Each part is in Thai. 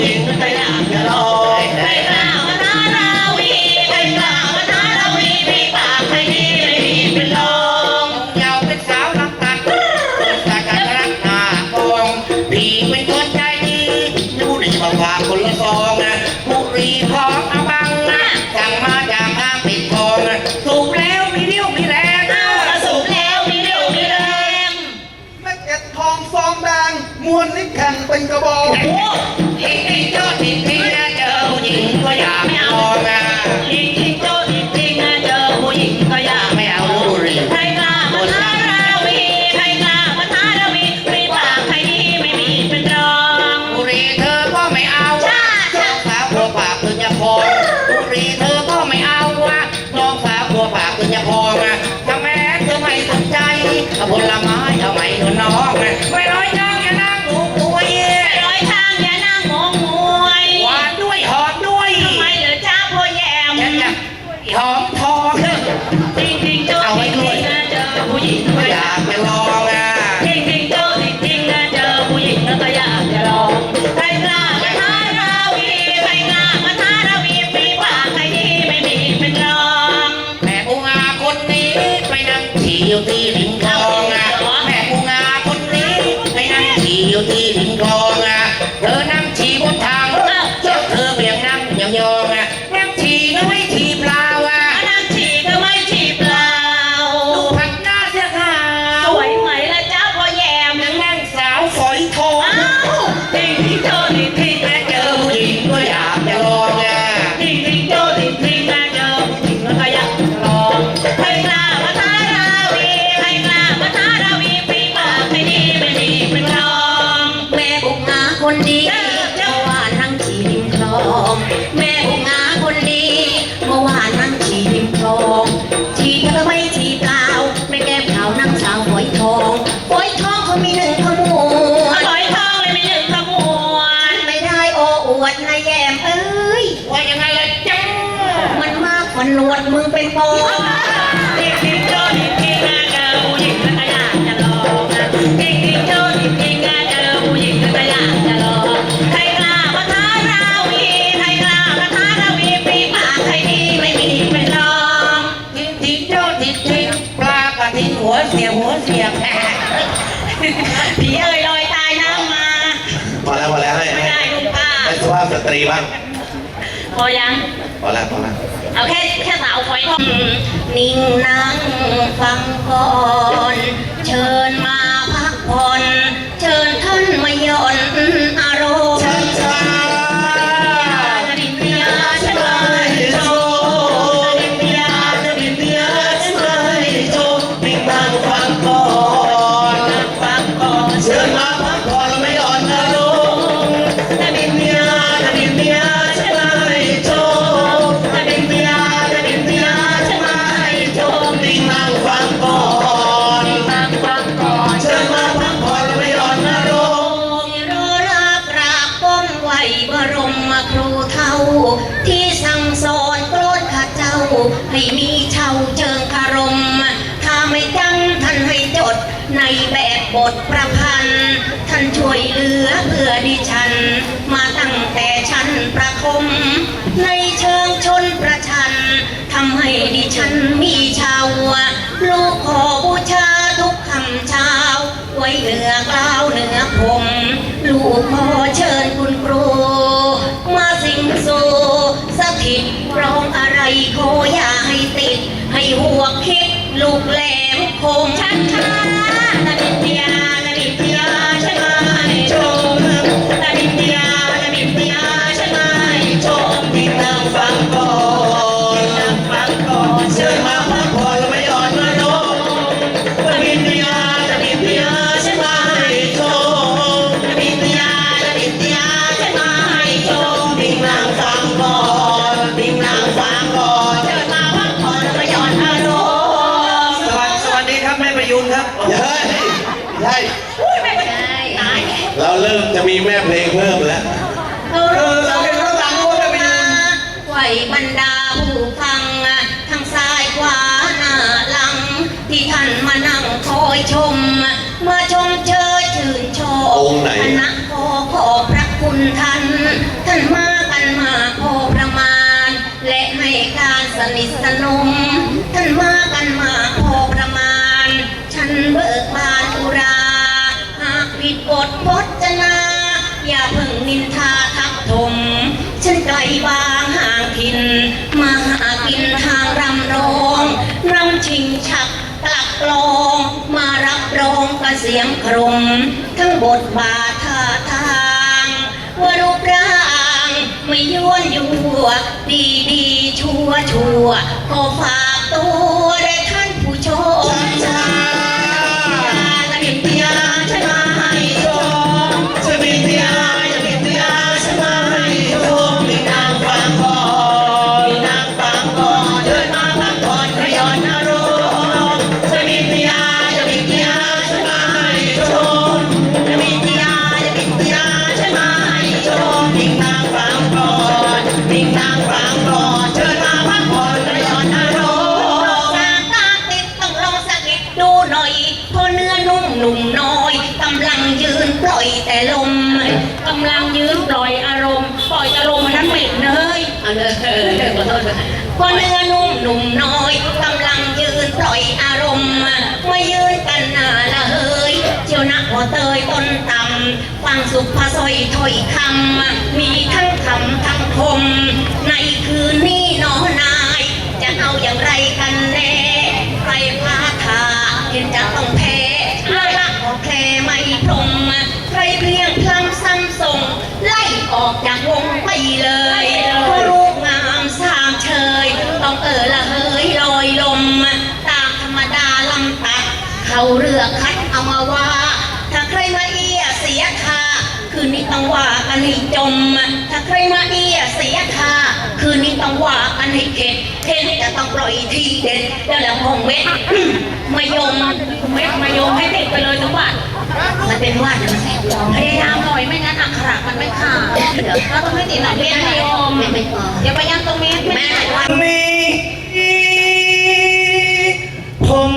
หญิงรกล่าวนาราวีไปกล่าวนาราวีมีปากไม่ดีไม่ดีเป็นรองยาเป็นสาวลำตัดสาการรักหน้าโกงพี่เป็นคนใจดีดูดีมาฝากคนลองนะบุรีทองเอาบังนะสั่งมาจากห้างปิดทองสูบแล้วมีเรี่ยวมีแรงนะสูแล้วมีเรี่ยวมีแรงแม่เก็ทองฟองดงมวนนี่แข่งเป็นกระบอก ถึงจะพอมาจะแม้เธอไม่สนใจผลไม้เอไมหนุนน้องไม่น้อยใจ Bondi. ตรีบ้าง พอยัง พอแล้วพอแล้วเอาแค่แค่สาวพอยนิ่งนั่งฟังก่อน เชิญมาพักผ่อน เชิญท่านมาย่อน ที่สั่งสอนโกรธข้าเจ้า ให้มีเชาวเจิงคารม ถ้าไม่ดังท่านให้จดในแบบบทประพันธ์ ท่านช่วยเหลือเพื่อดิฉัน มาตั้งแต่ชั้นประคม ในเชิงชนประชันทำให้ดิฉันมีชาวลูกขอบูชาทุกคำเช้า ไว้เหนือกล้าวเหนือผม ลูกขอเชิญคุณครู โคอย่าให้ติด ให้หัวคิดลูกแหลมคมชัดชั เราเริ่มจะมีแม่เพลงเพิ่มแล้ว เออเราเป็นพระสังฆ์ก็จะไปยไหวบรรดาผู้ฟัง เสียงครมทั้งบทบาทท่าทางว่ารูปร่างไม่ย้วนยั่วดีดีชัวชัวก็ฝากตัวและท่านผู้ชม เอาเลยเธอเลิกขอโทษพอเนื้อนุ่มหนุ่มน้อยกำลังยืนปล่อยอารมณ์มายืนกันหนาละเฮยเจียวนักหัวเตยต้นต่ำฟังสุภาษอยถ้อยคำมีทั้งคำทั้งคม ในคืนนี้หนอนาย จะเอาอย่างไรกันแน่ใครพาทาเห็นจะต้อง นให้จมถ้าใครมาเอียเสียท่าคืนนี้ต้องว่ากันให้เข็ดเท่นจะต้องปล่อยทีเด็ดแล้วแหล้วพงเม็ดมายมเม็ดมายมให้ติดไปเลยทั้งวันมันเป็นว่านะมันแสบร้องพยายามหน่อยไม่งั้นอักขระมันไม่ขาดเราต้องให้ติดหนักเรียนนะโยมไม่ไม่พอย่าไปยันตรงนี้แม่วาดนี้ผม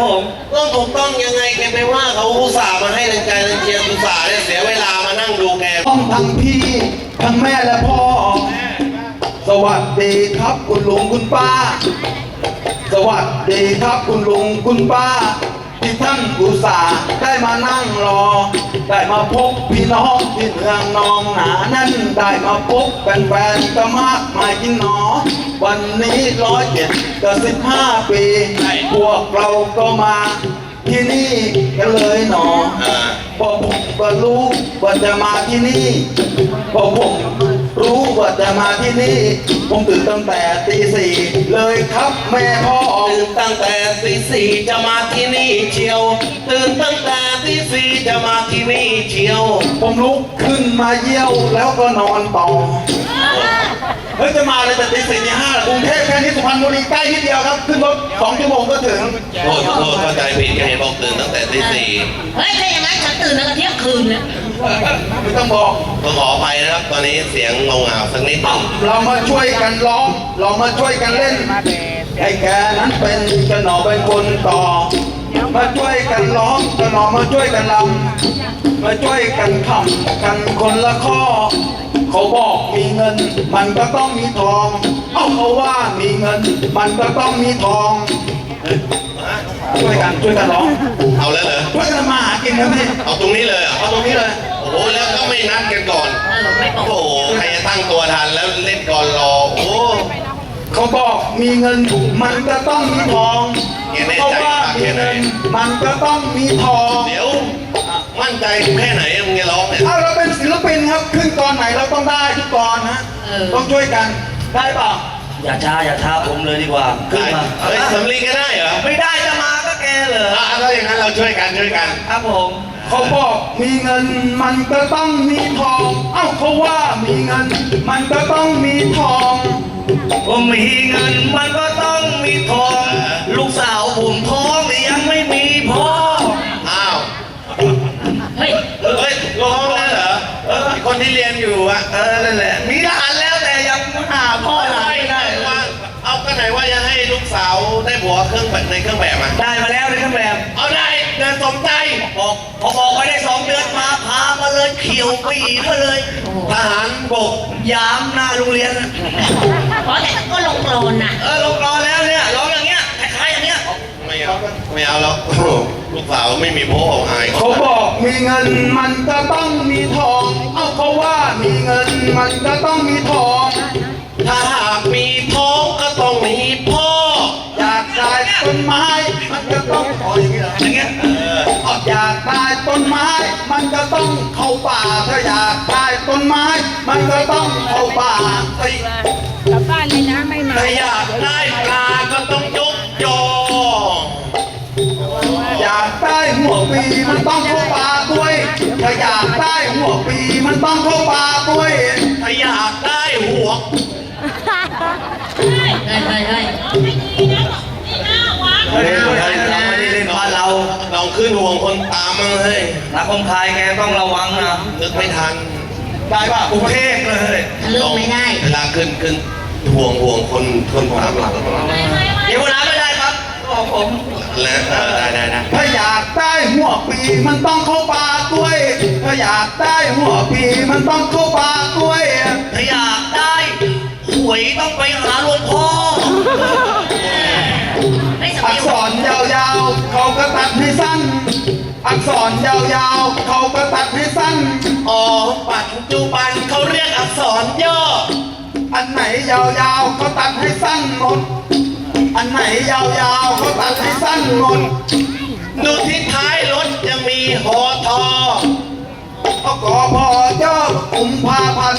ผมต้องถูกต้องยังไงแกไปว่าเขาอุตส่าห์มาให้แรงใจแรงเชียร์อุตส่าห์เนี่ยเสียเวลามานั่งดูแกต้องทั้งพี่ทั้งแม่และพ่อ สวัสดีครับคุณลุงคุณป้า สวัสดีครับคุณลุงคุณป้า ที่ท่านอุตส่าห์ได้มานั่งรอ ได้มาพบพี่น้องที่เมืองนองหนานั่นได้มาพบแฟนๆก็มากมายกินหนอ วันนี้ร้อยเจ็ดกับสิบห้าปีพวกเราก็มาที่นี่กันเลยหนออ่าพอผมก็รู้ว่าจะมาที่นี่พอผม รู้ว่าจะมาที่นี่ ผมตื่นตั้งแต่ตีสี่เลยครับแม่พ่อตื่นตั้งแต่ตีสี่จะมาที่นี่เชียว ตื่นตั้งแต่ตีสี่จะมาที่นี่เชียว ผมลุกขึ้นมาเยี่ยวแล้วก็นอนต่อเฮ้ยจะมาเลยแต่ตีสี่ตีห้ากรุงเทพแค่นี้สุพรรณบุรีใกล้นิดเดียวครับ ขึ้นรถสองชั่วโมงก็ถึงโทษโทษเข้าใจผิดแกเห็นบอกตื่นตั้งแต่ตีสี่เฮ้ยถ้าอย่างนั้นฉันตื่นตั้งแต่เที่ยงคืนเลย ไม่ต้องบอกต้องขออภัยนะครับ ตอนนี้เสียงงงงาวสักนิดหนึงเรามาช่วยกันร้อง เรามาช่วยกันเล่น ไอ้แกนั้นเป็นกระหนอเป็นคนต่อ มาช่วยกันร้องกระหนอมาช่วยกันรำมาช่วยกันทำกันคนละข้อ เขาบอกมีเงิน มันก็ต้องมีทอง เอาเขาว่ามีเงิน มันก็ต้องมีทองช่วยกันช่วยกันร้อง เอาแล้วเหรอช่วยกันมาหากินครับพี่เอาตรงนี้เลยเหรอเอาตรงนี้เลย โอ้โหแล้วก็ไม่นัดกันก่อน เออไม่บอกโอ้โหใครจะตั้งตัวทันแล้วเล่นก่อนรอ โอ้โห เขาบอกมีเงินมันก็ต้องมีทองแกแน่เพราะใจว่าปากมีแค่ไหนเงินมันก็ต้องมีทองเดี๋ยวมั่นใจแค่ไหนมึงจะร้องเนี่ยเอาเราเป็นศิลปินครับขึ้นตอนไหนเราต้องได้ทุกตอนนะเออ ต้องช่วยกันได้เปล่าอย่าช้าอย่าท้าผมเลยดีกว่าขึ้นมาเฮ้ยสำลีก็ได้เหรอ ไม่ได้จะมาก็แก เหรออะถ้าอย่างนั้นเราช่วยกันช่วยกัน ครับผม เขาบอกมีเงินมันก็ต้องมีทอง เอ้าเขาว่ามีเงิน มันก็ต้องมีทอง ผมมีเงินมันก็ต้องมีทอง ลูกสาวผมท้องแต่ยังไม่มีพ่อ อ้าวเฮ้ยเฮ้ยลงห้องแล้วเหรอเออคนที่เรียนอยู่อะเออนั่นแหละมีทห สาวได้ผัวเครื่องแบบในเครื่องแบบอะได้มาแล้วในเครื่องแบบ เอาได้เดินสมใจบอกพอบอกไว้ได้สองเดือนมาพามาเลยเขียวปีมาเลยทหารบกยามหน้าโรงเรียนขอแต่ก็ลงโกลนนะเออลงรอแล้วเนี่ยร้องอย่างเงี้ยคล้ายๆอย่างเงี้ยไม่เอาไม่เอาแล้วลูกสาวไม่มีพ่ออายเขาบอกมีเงินมันก็ต้องมีทอง เอ้าเขาว่ามีเงินมันก็ต้องมีทอง ไม้ มันก็ต้องขออย่างนี้เหรออย่างเงี้ยเอาอยากได้ต้นไม้ มันก็ต้องเข้าป่าถ้าอยากได้ต้นไม้มันก็ต้องเข้าป่าเฮ้ยกลับบ้านเลยนะไม่มาถ้าอยากได้ปลาก็ต้องยกยอ อยากได้หัวปีมันต้องเข้าป่าด้วยถ้าอยากได้หัวปีมันต้องเข้าป่าด้วยถ้าอยากได้หัว เฮ้ยเฮ้ยเฮ้ย เฮ้ยเฮ้ยเราไม่ได้เล่นบ้านเราลองขึ้นห่วงคนตามมาเฮ้ยนักคมคายแกต้องระวังนะนึกไม่ทัน ได้ป่ะอุเทกเลยทะลึ่งไม่ได้ เวลาขึ้นขึ้นห่วงห่วงคนคนตามหลังเดี๋ยวเวลาไม่ได้ครับบอกผมและเออได้ได้ได้ถ้าอยากได้หัวปีมันต้องเข้าป่าด้วย ถ้าอยากได้หัวปีมันต้องเข้าป่าด้วย ถ้าอยากได้หวยต้องไปหาหลวงพ่อไม่ส อัมิกวษรยาวๆ เขาก็ตัดให้สั้น อักษรยาวๆ เขาก็ตัดให้สั้น อ๋อปัจจุบันเขาเรียกอักษรย่อ อันไหนยาวๆ เขาตัดให้สั้นหมด อันไหนยาวๆ เขาตัดให้สั้นหมด ดูที่ท้ายรถจะมีหอทอก็กอพอเจ้ากุมภาพันธ์